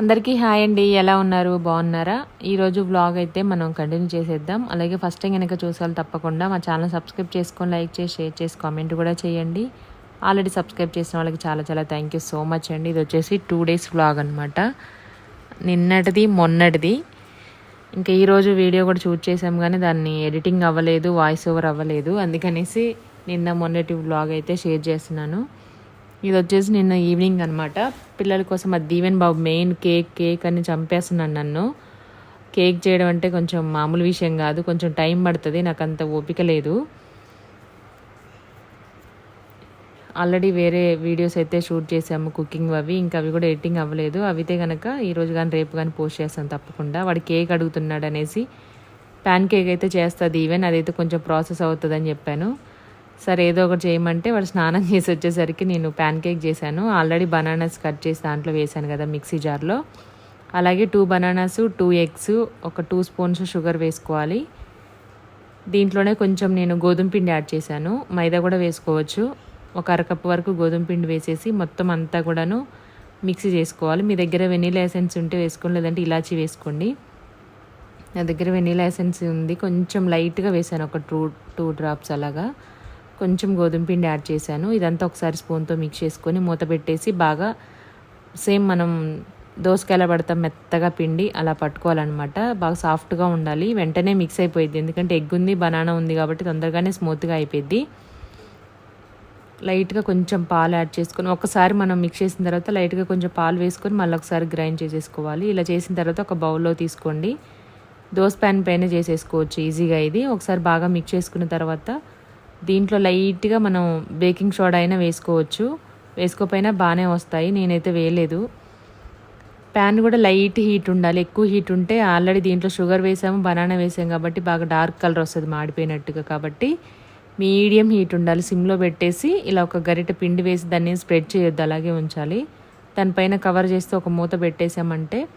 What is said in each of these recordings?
అందరికీ హాయ్ అండి. ఎలా ఉన్నారు? బాగున్నారా? ఈరోజు వ్లాగ్ అయితే మనం కంటిన్యూ చేసేద్దాం. అలాగే ఫస్ట్ టైం కనుక చూసాలి తప్పకుండా మా ఛానల్ సబ్స్క్రైబ్ చేసుకొని లైక్ చేసి షేర్ చేసి కామెంట్ కూడా చేయండి. ఆల్రెడీ సబ్స్క్రైబ్ చేసిన వాళ్ళకి చాలా చాలా థ్యాంక్ యూ సో మచ్ అండి. ఇది వచ్చేసి టూ డేస్ బ్లాగ్ అనమాట నిన్నటిది మొన్నటిది. ఇంకా ఈరోజు వీడియో కూడా షూట్ చేసాం కానీ దాన్ని ఎడిటింగ్ అవ్వలేదు వాయిస్ ఓవర్ అవ్వలేదు. అందుకనేసి నిన్న మొన్నటి వ్లాగ్ అయితే షేర్ చేస్తున్నాను. ఇది వచ్చేసి నిన్న ఈవినింగ్ అనమాట పిల్లల కోసం అది దీవెన్ బాబు మెయిన్ కేక్ కేక్ అని చంపేస్తున్నాను నన్ను. కేక్ చేయడం అంటే కొంచెం మామూలు విషయం కాదు. కొంచెం టైం పడుతుంది. నాకు అంత ఓపిక లేదు. ఆల్రెడీ వేరే వీడియోస్ అయితే షూట్ చేసాము కుకింగ్ అవి. ఇంకా అవి కూడా ఎడిటింగ్ అవ్వలేదు. అవితే కనుక ఈరోజు కానీ రేపు కానీ పోస్ట్ చేస్తాను తప్పకుండా. వాడు కేక్ అడుగుతున్నాడు అనేసి. ప్యాన్ కేక్ అయితే చేస్తుంది ఈవెన్ అదైతే కొంచెం ప్రాసెస్ అవుతుందని చెప్పాను. సరే ఏదో ఒకటి చేయమంటే వాడు స్నానం చేసి వచ్చేసరికి నేను ప్యాన్ కేక్ చేశాను. ఆల్రెడీ బనానాస్ కట్ చేసి దాంట్లో వేశాను కదా మిక్సీ జార్లో. అలాగే టూ బనానాస్ టూ ఎగ్స్ ఒక టూ స్పూన్స్ షుగర్ వేసుకోవాలి. దీంట్లోనే కొంచెం నేను గోధుమ పిండి యాడ్ చేశాను. మైదా కూడా వేసుకోవచ్చు. ఒక అరకప్పు వరకు గోధుమ పిండి వేసేసి మొత్తం అంతా కూడాను మిక్సీ చేసుకోవాలి. మీ దగ్గర వెనీలా ఎసెన్స్ ఉంటే వేసుకోండి లేదంటే ఇలాచి వేసుకోండి. నా దగ్గర వెనీలా ఎసెన్స్ ఉంది. కొంచెం లైట్గా వేసాను ఒక టూ టూ డ్రాప్స్ అలాగా. కొంచెం గోధుమ పిండి యాడ్ చేశాను. ఇదంతా ఒకసారి స్పూన్తో మిక్స్ చేసుకొని మూత పెట్టేసి బాగా సేమ్ మనం దోసకాయలా పడతాం మెత్తగా పిండి అలా పట్టుకోవాలన్నమాట. బాగా సాఫ్ట్గా ఉండాలి. వెంటనే మిక్స్ అయిపోయింది ఎందుకంటే ఎగ్ ఉంది బనానా ఉంది కాబట్టి తొందరగానే స్మూత్గా అయిపోయింది లైట్గా కొంచెం పాలు యాడ్ చేసుకొని ఒకసారి మనం మిక్స్ చేసిన తర్వాత లైట్గా కొంచెం పాలు వేసుకొని మళ్ళీ ఒకసారి గ్రైండ్ చేసేసుకోవాలి. ఇలా చేసిన తర్వాత ఒక బౌల్లో తీసుకోండి. దోస ప్యాన్ పైన చేసేసుకోవచ్చు. ఈజీగా ఇది. ఒకసారి బాగా మిక్స్ చేసుకున్న తర్వాత దీంట్లో లైట్గా మనం బేకింగ్ సోడా అయినా వేసుకోవచ్చు. వేసుకోపోయినా బాగానే వస్తాయి. నేనైతే వేయలేదు. ప్యాన్ కూడా లైట్ హీట్ ఉండాలి. ఎక్కువ హీట్ ఉంటే ఆల్రెడీ దీంట్లో షుగర్ వేసాము బనానా వేసాము కాబట్టి బాగా డార్క్ కలర్ వస్తుంది మాడిపోయినట్టుగా కాబట్టి మీడియం హీట్ ఉండాలి. సిమ్లో పెట్టేసి ఇలా ఒక గరిటె పిండి వేసి దాన్ని స్ప్రెడ్ చేయొద్దు. అలాగే ఉంచాలి. దానిపైన కవర్ చేస్తే ఒక మూత పెట్టేసామంటే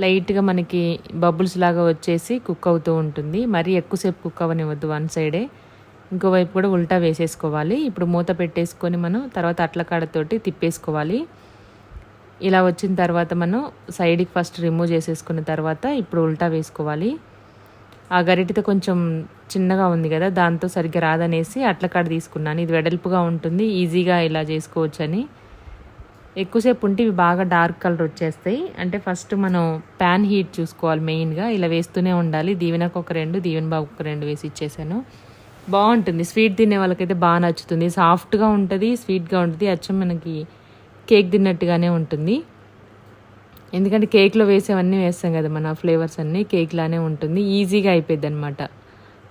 లైట్గా మనకి బబుల్స్ లాగా వచ్చేసి కుక్ అవుతూ ఉంటుంది. మరీ ఎక్కువసేపు కుక్ అవ్వనివ్వద్దు వన్ సైడే. ఇంకోవైపు కూడా ఉల్టా వేసేసుకోవాలి. ఇప్పుడు మూత పెట్టేసుకొని మనం తర్వాత అట్ల కాడతోటి తిప్పేసుకోవాలి. ఇలా వచ్చిన తర్వాత మనం సైడ్కి ఫస్ట్ రిమూవ్ చేసేసుకున్న తర్వాత ఇప్పుడు ఉల్టా వేసుకోవాలి. ఆ గరిటతో కొంచెం చిన్నగా ఉంది కదా దాంతో సరిగ్గా రాదనేసి అట్ల కాడ తీసుకున్నాను. ఇది వెడల్పుగా ఉంటుంది ఈజీగా ఇలా చేసుకోవచ్చని. ఎక్కువసేపు ఉంటే ఇవి బాగా డార్క్ కలర్ వచ్చేస్తాయి. అంటే ఫస్ట్ మనం ప్యాన్ హీట్ చూసుకోవాలి మెయిన్గా. ఇలా వేస్తూనే ఉండాలి. దీవెనకు ఒక రెండు దీవెన బాబుకు ఒక రెండు వేసి ఇచ్చేసాను. బాగుంటుంది. స్వీట్ తినే వాళ్ళకైతే బాగా నచ్చుతుంది. సాఫ్ట్గా ఉంటుంది స్వీట్గా ఉంటుంది. అచ్చం మనకి కేక్ తిన్నట్టుగానే ఉంటుంది. ఎందుకంటే కేక్లో వేసేవన్నీ వేస్తాం కదా మన ఫ్లేవర్స్ అన్నీ కేక్ లానే ఉంటుంది. ఈజీగా అయిపోద్ది అనమాట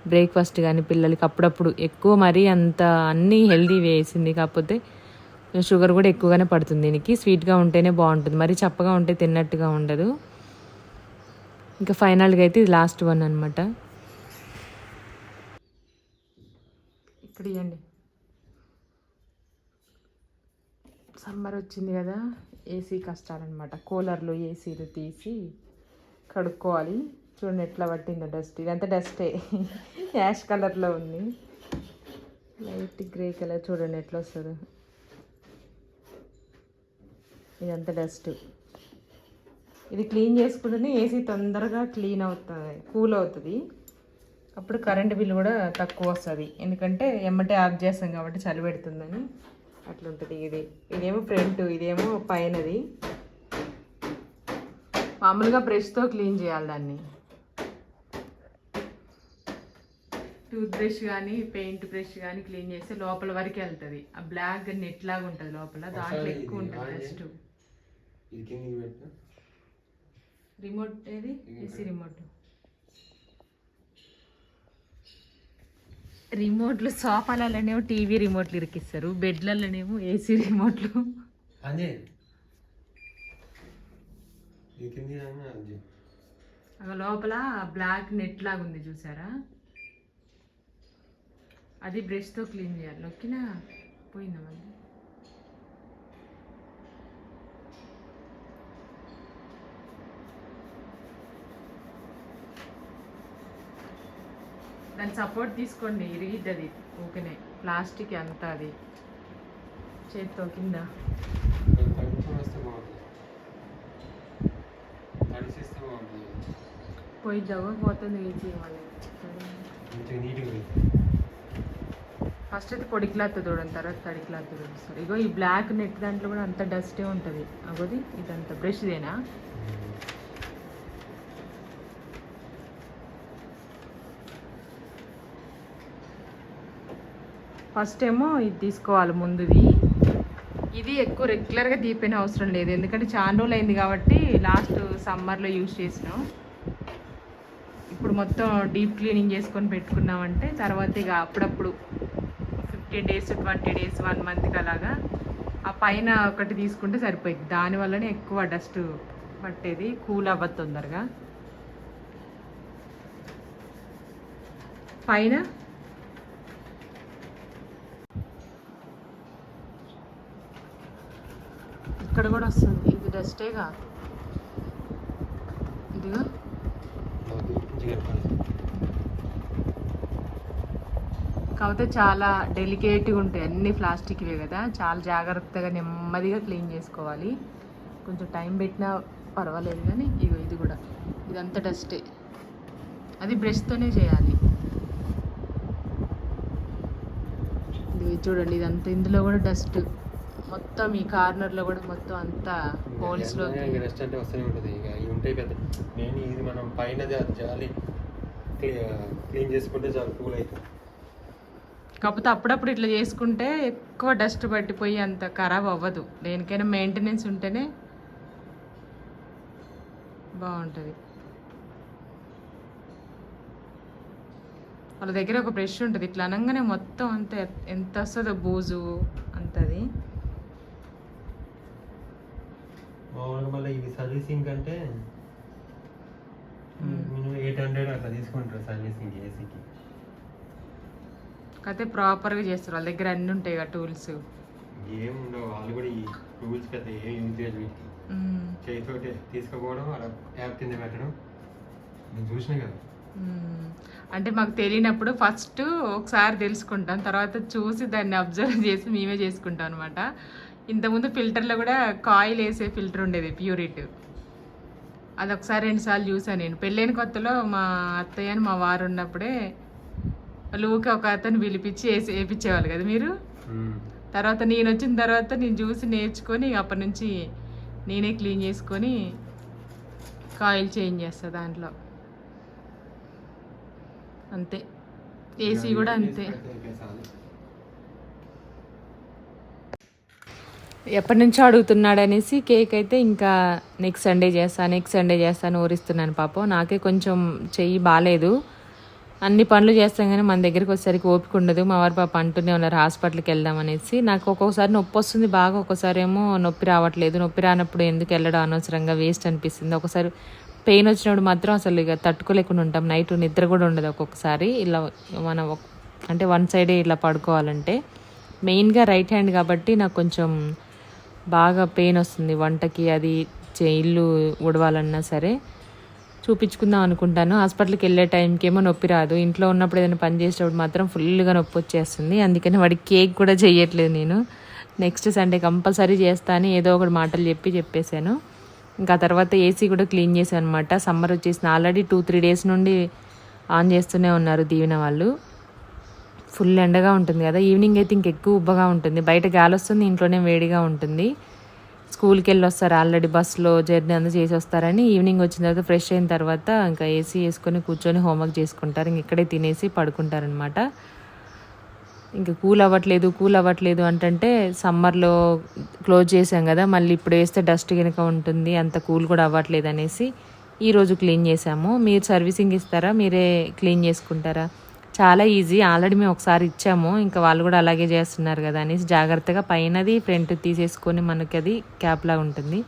బ్రేక్ఫాస్ట్ కానీ పిల్లలకి అప్పుడప్పుడు ఎక్కువ మరీ అంత అన్నీ హెల్దీ వేసింది కాకపోతే షుగర్ కూడా ఎక్కువగానే పడుతుంది దీనికి. స్వీట్గా ఉంటేనే బాగుంటుంది. మరీ చప్పగా ఉంటే తిన్నట్టుగా ఉండదు. ఇంకా ఫైనల్గా అయితే ఇది లాస్ట్ వన్ అనమాట ఇక్కడ ఇవ్వండి సమ్మర్ వచ్చింది కదా ఏసీ కష్టాలన్నమాట. కూలర్లు ఏసీలు తీసి కడుక్కోవాలి. చూడండి ఎట్లా పట్టిందో డస్ట్. ఇదంతా డస్టే. యాష్ కలర్లో ఉంది. లైట్ గ్రే కలర్ చూడండి ఎట్లా వస్తుందో ఇదంతా డస్ట్. ఇది క్లీన్ చేసుకుంటేనే ఏసీ తొందరగా క్లీన్ అవుతుంది కూల్ అవుతుంది. అప్పుడు కరెంట్ బిల్ కూడా తక్కువ వస్తుంది. ఎందుకంటే ఎమ్మటే ఆఫ్ చేస్తాం కాబట్టి చలి పెడుతుందని అట్లుంటుంది ఇది. ఇదేమో ఫ్రంట్ ఇదేమో పైనది. మామూలుగా బ్రష్తో క్లీన్ చేయాలి దాన్ని. టూత్ బ్రష్ కానీ పెయింట్ బ్రష్ కానీ క్లీన్ చేస్తే లోపల వరకు వెళ్తుంది. ఆ బ్లాక్ నెట్ లాగా ఉంటుంది లోపల. దాంట్లో ఎక్కువ ఉంటుంది డస్ట్ పెట్టిన రిమోట్ ఏది? AC remote. రిమోట్లు సోఫాలలోనేమో టీవీ రిమోట్లు ఇరికిస్తారు బెడ్లలోనేమో ఏసీ రిమోట్లు. అక్కడ లోపల బ్లాక్ నెట్ లాగా ఉంది చూసారా? అది బ్రష్తో క్లీన్ చేయాలి. నొక్కినా పోయిందా మళ్ళీ? దాని సపోర్ట్ తీసుకోండి ఇరిగిద్ది అది. ఊకనే ప్లాస్టిక్ అంత అది. చేతితో కింద. పోయి దగ్గర పోతుంది ఫస్ట్ అయితే పొడి క్లాత్ చూడండి తర్వాత తడి క్లాత్ చూడండి సార్ ఇగో ఈ బ్లాక్ నెట్ దాంట్లో కూడా అంత డస్టే ఉంటుంది. అగోది ఇదంతా బ్రష్దేనా ఫస్ట్ ఏమో ఇది తీసుకోవాలి ముందుది. ఇది ఎక్కువ రెగ్యులర్గా తీపిన అవసరం లేదు. ఎందుకంటే చాలా రోజులు అయింది కాబట్టి లాస్ట్ సమ్మర్లో యూజ్ చేసినాం. ఇప్పుడు మొత్తం డీప్ క్లీనింగ్ చేసుకొని పెట్టుకున్నామంటే తర్వాత ఇక అప్పుడప్పుడు fifteen days twenty days one మంత్కి అలాగా ఆ పైన ఒకటి తీసుకుంటే సరిపోయింది దానివల్లనే ఎక్కువ డస్ట్ పట్టేది కూల్ అవ్వదు తొందరగా. పైన ఇక్కడ కూడా వస్తుంది. ఇది ఇదిగా. అది మంచిగా కనపడుతుంది. కాకపోతే చాలా డెలికేట్గా ఉంటాయి. అన్ని ప్లాస్టిక్వే కదా. చాలా జాగ్రత్తగా నెమ్మదిగా క్లీన్ చేసుకోవాలి. కొంచెం టైం పెట్టినా పర్వాలేదు కానీ ఇగో ఇది కూడా. ఇదంతా డస్టే అది బ్రష్తోనే చేయాలి. ఇది చూడండి ఇదంతా ఇందులో కూడా డస్ట్ మొత్తం ఈ కార్నర్లో కూడా మొత్తం అంతా ఇంకా రెస్ట్ అంటే వస్తూనే ఉంటుంది. ఇక ఇవి ఉంటాయి పెద్ద నేను ఇది మనం పైన జాలి క్లీన్ చేసుకుంటే చాలా కూల్ అవుతుంది కాకపోతే అప్పుడప్పుడు ఇట్లా చేసుకుంటే ఎక్కువ డస్ట్ పట్టిపోయి అంత ఖరాబ్ అవ్వదు. దేనికైనా మెయింటెనెన్స్ ఉంటేనే బాగుంటుంది. వాళ్ళ దగ్గర ఒక బ్రష్ ఉంటుంది. ఇట్లా అనగానే మొత్తం అంత ఎంత వస్తుందో బూజు అంతది. మళ్ళీ ఇవి సర్వీసింగ్ అంటే మినిమం ఎయిట్ హండ్రెడ్ అట్లా తీసుకుంటారు సర్వీసింగ్ ఏసీకి. కాకపోతే ప్రాపర్గా చేస్తారు వాళ్ళ దగ్గర అన్నీ ఉంటాయి కదా టూల్స్ ఏం ఉండవు వాళ్ళు కూడా ఈ రూల్స్ పెద్ద ఏం యూజ్ చేయరు వీటికి. చేతితోటి తీసుకుపోవడం అలా ట్యాప్ కింద పెట్టడం. నేను చూసినా కదా. అంటే మాకు తెలియనప్పుడు ఫస్ట్ ఒకసారి తెలుసుకుంటాం తర్వాత చూసి దాన్ని అబ్జర్వ్ చేసి మేమే చేసుకుంటాం అనమాట ఇంతకుముందు ఫిల్టర్లో కూడా కాయిల్ వేసే ఫిల్టర్ ఉండేది ప్యూరిట్. అది ఒకసారి రెండుసార్లు చూసాను నేను. పెళ్ళైన కొత్తలో మా అత్తయ్య అని మా వారు ఉన్నప్పుడే ఊకే ఒక అతను పిలిపించి వేసి వేయించేవాళ్ళు కదా మీరు? తర్వాత నేను వచ్చిన తర్వాత నేను చూసి నేర్చుకొని అప్పటి నుంచి నేనే క్లీన్ చేసుకొని కాయిల్ చేంజ్ చేస్తా దాంట్లో. అంతే. ఏసీ కూడా అంతే. ఎప్పటి నుంచో అడుగుతున్నాడు అనేసి కేక్ అయితే ఇంకా నెక్స్ట్ సండే చేస్తా నెక్స్ట్ సండే చేస్తాను ఊరిస్తున్నాను పాపం. నాకే కొంచెం చెయ్యి బాగాలేదు అన్ని పనులు చేస్తాం కానీ మన దగ్గరికి వచ్చేసరికి ఓపిక ఉండదు. మా వారి పాప అంటూనే ఉన్నారు హాస్పిటల్కి వెళ్దాం అనేసి. నాకు ఒక్కొక్కసారి నొప్పి వస్తుంది బాగా ఒక్కోసారి ఏమో నొప్పి రావట్లేదు. నొప్పి రానప్పుడు ఎందుకు వెళ్ళడం అనవసరంగా వేస్ట్ అనిపిస్తుంది. ఒకసారి పెయిన్ వచ్చినప్పుడు మాత్రం అసలు ఇక తట్టుకోలేకుండా ఉంటాం. నైట్ నిద్ర కూడా ఉండదు ఒక్కొక్కసారి. ఇలా మనం అంటే వన్ సైడే ఇలా పడుకోవాలంటే. మెయిన్గా రైట్ హ్యాండ్ కాబట్టి నాకు కొంచెం బాగా పెయిన్ వస్తుంది వంటకి అది చే- ఇల్లు ఉడవాలన్నా సరే. చూపించుకుందాం అనుకుంటాను. హాస్పిటల్కి వెళ్ళే టైంకి ఏమో నొప్పి రాదు. ఇంట్లో ఉన్నప్పుడు ఏదైనా పని చేసేటప్పుడు మాత్రం ఫుల్గా నొప్పి వచ్చేస్తుంది. అందుకని వాడికి కేక్ కూడా చేయట్లేదు నేను. నెక్స్ట్ సండే కంపల్సరీ చేస్తా అని ఏదో ఒకటి మాటలు చెప్పి చెప్పేశాను. ఇంకా తర్వాత ఏసీ కూడా క్లీన్ చేశాను అనమాట సమ్మర్ వచ్చేసిన ఆల్రెడీ టూ త్రీ డేస్ నుండి ఆన్ చేస్తూనే ఉన్నారు దీవెన వాళ్ళు. ఫుల్ ఎండగా ఉంటుంది కదా. ఈవినింగ్ అయితే ఇంకెక్కువ ఉబ్బగా ఉంటుంది. బయట గాలి వస్తుంది ఇంట్లోనే వేడిగా ఉంటుంది. స్కూల్కి వెళ్ళి వస్తారు ఆల్రెడీ బస్సులో జర్నీ అంతా చేసి వస్తారని ఈవినింగ్ వచ్చిన తర్వాత ఫ్రెష్ అయిన తర్వాత ఇంకా ఏసీ వేసుకొని కూర్చొని హోంవర్క్ చేసుకుంటారు. ఇంక ఇక్కడే తినేసి పడుకుంటారనమాట ఇంకా కూల్ అవ్వట్లేదు కూల్ అవ్వట్లేదు అంటే సమ్మర్లో క్లోజ్ చేసాం కదా. మళ్ళీ ఇప్పుడు వేస్తే డస్ట్ కనుక ఉంటుంది అంత కూల్ కూడా అవ్వట్లేదు అనేసి ఈరోజు క్లీన్ చేసాము మీరు సర్వీసింగ్ ఇస్తారా? మీరే క్లీన్ చేసుకుంటారా? చాలా ఈజీ ఆల్రెడీ మేము ఒకసారి ఇచ్చాము. ఇంకా వాళ్ళు కూడా అలాగే చేస్తున్నారు కదా అనేసి జాగ్రత్తగా పైనది ఫ్రంట్ తీసేసుకొని మనకి అది క్యాప్లా ఉంటుంది.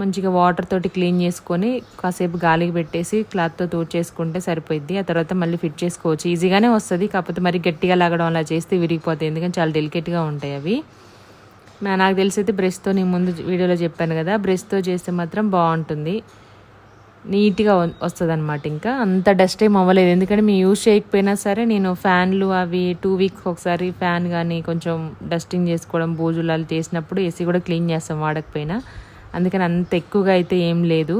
మంచిగా వాటర్ తోటి క్లీన్ చేసుకొని కాసేపు గాలికి పెట్టేసి క్లాత్తో తోడ్చేసుకుంటే సరిపోద్ది ఆ తర్వాత మళ్ళీ ఫిట్ చేసుకోవచ్చు. ఈజీగానే వస్తుంది. కాకపోతే మరి గట్టిగా లాగడం అలా చేస్తే విరిగిపోతాయి. ఎందుకంటే చాలా డెలికేట్గా ఉంటాయి అవి. నాకు తెలిసి అయితే బ్రష్తో నేను ముందు వీడియోలో చెప్పాను కదా. బ్రష్తో చేస్తే మాత్రం బాగుంటుంది. నీట్గా వస్తుంది అనమాట ఇంకా. అంత డస్ట్ ఏం అవ్వలేదు. ఎందుకంటే మేము యూజ్ చేయకపోయినా సరే నేను ఫ్యాన్లు అవి టూ వీక్స్ ఒకసారి ఫ్యాన్ కానీ కొంచెం డస్టింగ్ చేసుకోవడం బూజులు అలా చేసినప్పుడు ఏసీ కూడా క్లీన్ చేస్తాం వాడకపోయినా. అందుకని అంత ఎక్కువగా అయితే ఏం లేదు.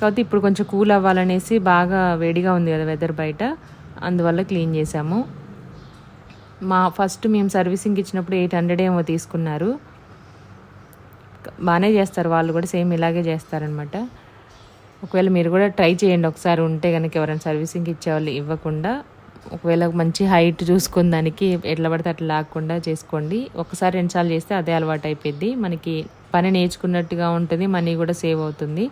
కాకపోతే ఇప్పుడు కొంచెం కూల్ అవ్వాలనేసి బాగా వేడిగా ఉంది కదా వెదర్ బయట. అందువల్ల క్లీన్ చేసాము మా ఫస్ట్ మేము సర్వీసింగ్ ఇచ్చినప్పుడు ఎయిట్ హండ్రెడ్ ఏమో తీసుకున్నారు. బాగానే చేస్తారు. వాళ్ళు కూడా సేమ్ ఇలాగే చేస్తారనమాట ఒకవేళ మీరు కూడా ట్రై చేయండి ఒకసారి ఉంటే కనుక ఎవరైనా సర్వీసింగ్ ఇచ్చేవాళ్ళు ఇవ్వకుండా ఒకవేళ మంచి హైట్ చూసుకున్న దానికి ఎట్లా పడితే అట్లా లేకుండా చేసుకోండి. ఒకసారి రెండుసార్లు చేస్తే అదే అలవాటు అయిపోద్ది మనకి పని నేర్చుకున్నట్టుగా ఉంటుంది మనీ కూడా సేవ్ అవుతుంది.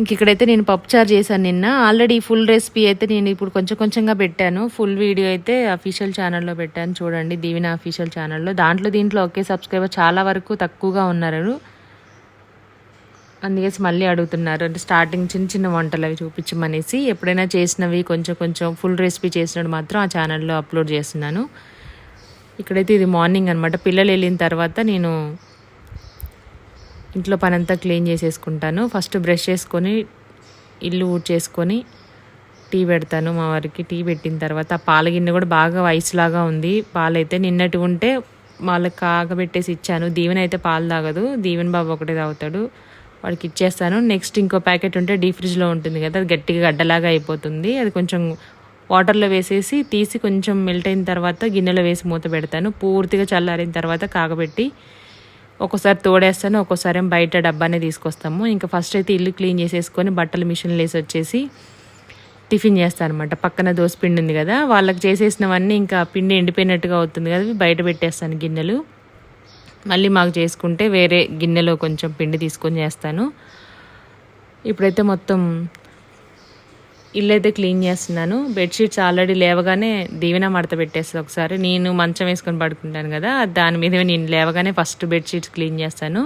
ఇంక ఇక్కడైతే నేను పప్పుచారు చేశాను నిన్న. ఆల్రెడీ ఫుల్ రెసిపీ అయితే నేను ఇప్పుడు కొంచెం కొంచెంగా పెట్టాను. ఫుల్ వీడియో అయితే అఫీషియల్ ఛానల్లో పెట్టాను. చూడండి దీవిన అఫీషియల్ ఛానల్లో దాంట్లో దీంట్లో ఒకే సబ్స్క్రైబర్ చాలా వరకు తక్కువగా ఉన్నారు. అందుకేసి మళ్ళీ అడుగుతున్నారు. అంటే స్టార్టింగ్ చిన్న చిన్న వంటలు అవి చూపించమనేసి ఎప్పుడైనా చేసినవి కొంచెం కొంచెం ఫుల్ రెసిపీ చేసినట్టు మాత్రం ఆ ఛానల్లో అప్లోడ్ చేస్తున్నాను. ఇక్కడైతే ఇది మార్నింగ్ అనమాట పిల్లలు వెళ్ళిన తర్వాత నేను ఇంట్లో పనంతా క్లీన్ చేసేసుకుంటాను. ఫస్ట్ బ్రష్ చేసుకొని ఇల్లు ఊడ్ చేసుకొని టీ పెడతాను మా వారికి. టీ పెట్టిన తర్వాత ఆ పాల గిన్నె కూడా బాగా వయసులాగా ఉంది. పాలైతే నిన్నటి ఉంటే వాళ్ళకి కాగబెట్టేసి ఇచ్చాను. దీవెన అయితే పాలు తాగదు. దీవెన్ బాబు ఒకటే తాగుతాడు. వాడికి ఇచ్చేస్తాను. నెక్స్ట్ ఇంకో ప్యాకెట్ ఉంటే డీ ఫ్రిడ్జ్లో ఉంటుంది కదా అది గట్టిగా గడ్డలాగా అయిపోతుంది. అది కొంచెం వాటర్లో వేసేసి తీసి కొంచెం మెల్ట్ అయిన తర్వాత గిన్నెలో వేసి మూత పెడతాను. పూర్తిగా చల్లారిన తర్వాత కాగబెట్టి ఒక్కోసారి తోడేస్తాను ఒక్కోసారి బయట డబ్బానే తీసుకొస్తాము. ఇంకా ఫస్ట్ అయితే ఇల్లు క్లీన్ చేసేసుకొని బట్టలు మిషన్లు వేసి వచ్చేసి టిఫిన్ చేస్తాను అనమాట పక్కన దోశ పిండి ఉంది కదా వాళ్ళకి చేసేసినవన్నీ ఇంకా పిండి ఎండిపోయినట్టుగా అవుతుంది కదా బయట పెట్టేస్తాను గిన్నెలు. మళ్ళీ మాకు చేసుకుంటే వేరే గిన్నెలో కొంచెం పిండి తీసుకొని చేస్తాను. ఇప్పుడైతే మొత్తం ఇల్లు అయితే క్లీన్ చేస్తున్నాను. బెడ్షీట్స్ ఆల్రెడీ లేవగానే దీవెన మడత పెట్టేస్తుంది ఒకసారి. నేను మంచం వేసుకొని పడుకుంటాను కదా దాని మీద నేను లేవగానే ఫస్ట్ బెడ్షీట్స్ క్లీన్ చేస్తాను.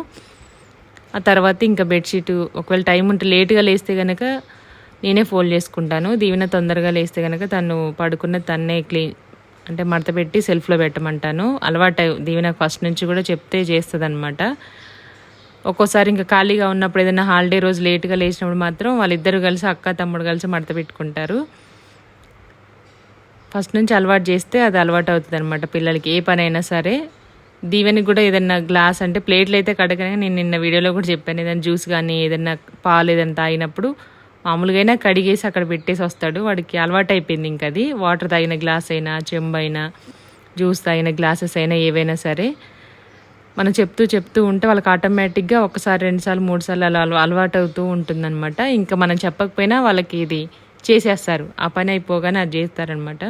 ఆ తర్వాత ఇంకా బెడ్షీట్ ఒకవేళ టైం ఉంటే లేట్గా లేస్తే కనుక నేనే ఫోల్డ్ చేసుకుంటాను. దీవెన తొందరగా లేస్తే కనుక తను పడుకున్న తన్నే క్లీన్ అంటే మడత పెట్టి సెల్ఫ్లో పెట్టమంటాను. అలవాటు దీవి నాకు ఫస్ట్ నుంచి కూడా చెప్తే చేస్తుంది అనమాట ఒక్కోసారి ఇంకా ఖాళీగా ఉన్నప్పుడు ఏదైనా హాలిడే రోజు లేట్గా లేచినప్పుడు మాత్రం వాళ్ళిద్దరు కలిసి అక్క తమ్ముడు కలిసి మడత పెట్టుకుంటారు. ఫస్ట్ నుంచి అలవాటు చేస్తే అది అలవాటు అవుతుంది అనమాట పిల్లలకి ఏ పని అయినా సరే. దీవెనికి కూడా ఏదైనా గ్లాస్ అంటే ప్లేట్లు అయితే కడగనే నేను నిన్న వీడియోలో కూడా చెప్పాను. ఏదైనా జ్యూస్ కానీ ఏదైనా పాలు ఏదైనా తాగినప్పుడు మామూలుగా అయినా కడిగేసి అక్కడ పెట్టేసి వస్తాడు. వాడికి అలవాటు అయిపోయింది ఇంక అది. వాటర్ తాగిన గ్లాస్ అయినా చెంబు అయినా జ్యూస్ తాగిన గ్లాసెస్ అయినా ఏవైనా సరే మనం చెప్తూ చెప్తూ ఉంటే వాళ్ళకి ఆటోమేటిక్గా ఒకసారి రెండుసార్లు మూడు సార్లు అలా అలవాటు అవుతూ ఉంటుందన్నమాట. ఇంకా మనం చెప్పకపోయినా వాళ్ళకి ఇది చేసేస్తారు. ఆ పని అయిపోగానే అది చేస్తారనమాట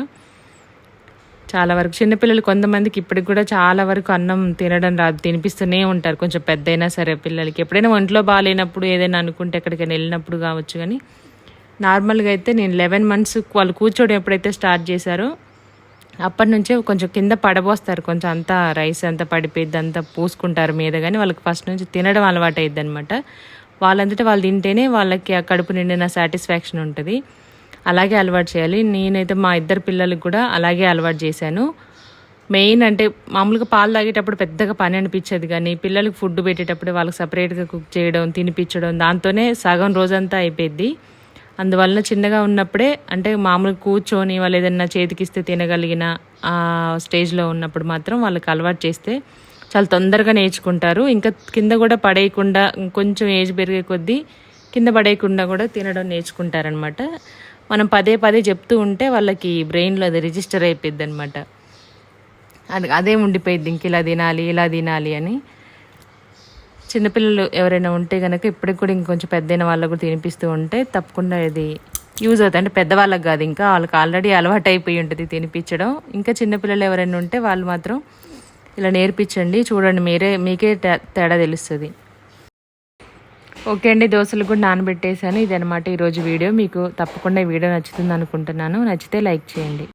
చాలా వరకు. చిన్నపిల్లలు కొంతమందికి ఇప్పటికి కూడా చాలా వరకు అన్నం తినడం రాదు తినిపిస్తూనే ఉంటారు. కొంచెం పెద్దయినా సరే పిల్లలకి. ఎప్పుడైనా ఒంట్లో బాగాలేనప్పుడు ఏదైనా అనుకుంటే ఎక్కడికైనా వెళ్ళినప్పుడు కావచ్చు కానీ నార్మల్గా అయితే నేను లెవెన్ మంత్స్ వాళ్ళు కూర్చోవడం ఎప్పుడైతే స్టార్ట్ చేశారో అప్పటి నుంచే కొంచెం కింద పడబోస్తారు. కొంచెం అంతా రైస్ అంతా పడిపోయిద్ది అంతా పూసుకుంటారు మీద కానీ వాళ్ళకి ఫస్ట్ నుంచి తినడం అలవాటు అయ్యిద్ది అనమాట వాళ్ళంతటా వాళ్ళు తింటేనే వాళ్ళకి ఆ కడుపు నిండిన సాటిస్ఫాక్షన్ ఉంటుంది. అలాగే అలవాటు చేయాలి. నేనైతే మా ఇద్దరు పిల్లలకు కూడా అలాగే అలవాటు చేశాను. మెయిన్ అంటే మామూలుగా పాలు తాగేటప్పుడు పెద్దగా పని అనిపించేది కానీ పిల్లలకు ఫుడ్ పెట్టేటప్పుడు వాళ్ళకి సపరేట్గా కుక్ చేయడం తినిపించడం దాంతోనే సగం రోజంతా అయిపోయింది అందువలన చిన్నగా ఉన్నప్పుడే అంటే మామూలుగా కూర్చొని వాళ్ళు ఏదైనా చేతికిస్తే తినగలిగిన ఆ స్టేజ్లో ఉన్నప్పుడు మాత్రం వాళ్ళకి అలవాటు చేస్తే చాలా తొందరగా నేర్చుకుంటారు. ఇంకా కింద కూడా పడేయకుండా కొంచెం ఏజ్ పెరిగే కొద్దీ కింద పడేయకుండా కూడా తినడం నేర్చుకుంటారనమాట మనం పదే పదే చెప్తూ ఉంటే వాళ్ళకి బ్రెయిన్లో అది రిజిస్టర్ అయిపోద్ది అనమాట అది అదే ఉండిపోయింది ఇంక ఇలా తినాలి ఇలా తినాలి అని. చిన్నపిల్లలు ఎవరైనా ఉంటే కనుక ఇప్పటికి కూడా ఇంకొంచెం పెద్దయిన వాళ్ళకు కూడా తినిపిస్తూ ఉంటే తప్పకుండా ఇది యూజ్ అవుతుంది. అంటే పెద్దవాళ్ళకి కాదు ఇంకా వాళ్ళకి ఆల్రెడీ అలవాటు అయిపోయి ఉంటుంది తినిపించడం. ఇంకా చిన్నపిల్లలు ఎవరైనా ఉంటే వాళ్ళు మాత్రం ఇలా నేర్పించండి చూడండి మీరే మీకే తే- తేడా తెలుస్తుంది. ఓకే అండి దోశలు కూడా నానబెట్టేశాను. ఇదనమాట ఈరోజు వీడియో. మీకు తప్పకుండా వీడియో నచ్చుతుంది అనుకుంటున్నాను. నచ్చితే లైక్ చేయండి.